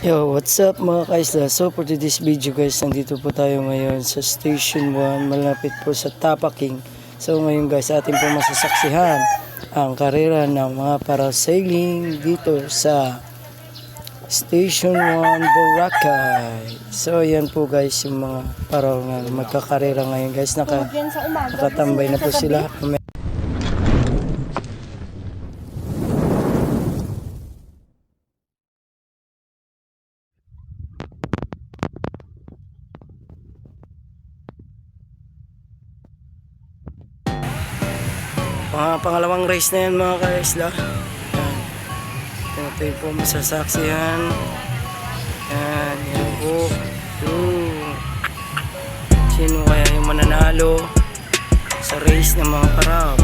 Yo, what's up mga kaisla? So for today's video guys, nandito po tayo ngayon sa Station 1, malapit po sa Tapaking. So ngayon guys, atin po masasaksihan ang karera ng mga parasailing dito sa Station 1 Boracay. So yan po guys yung mga paraw na magkakarera ngayon guys. Naka, nakatambay na po sila. Mga pangalawang race na yan mga ka-isla. Yan. Ito yung po masasaksihan. Yan, yan po. Sino kaya yung mananalo sa race ng mga bilis.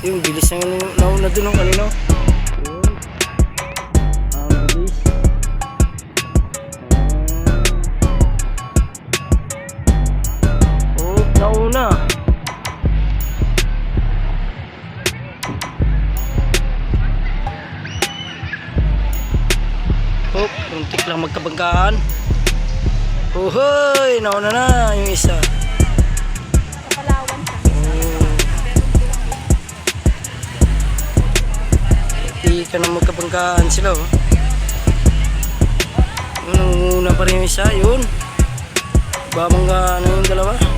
Yung bilis na nauna dun ng kanino. Nauna. Oh, muntik lang magkabanggaan. Uhoy, nauna na yung isa. Sa Oh. Hindi ka na magkabanggaan sila, oh. Unang-una pa rin yung isa, yun. Babanggaan na yung dalawa.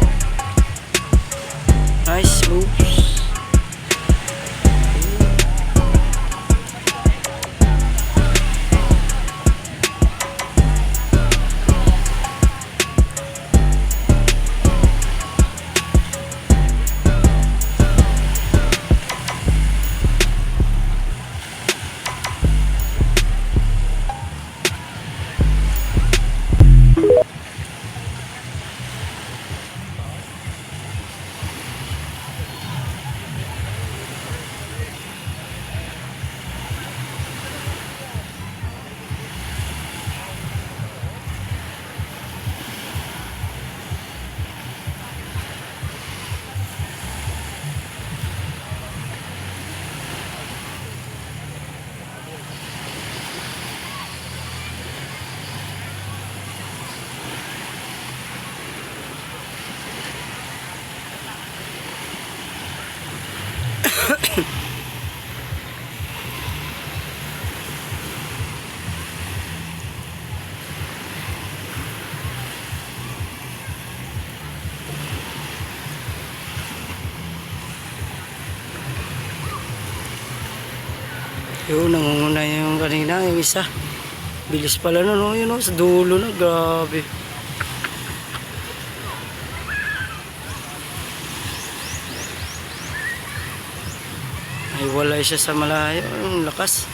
Yun, nangunguna yung kanina, yung isa. Bilis pala nun, no? Yun, no? Sa dulo na, grabe. Ay, wala siya sa malayo. Ang lakas.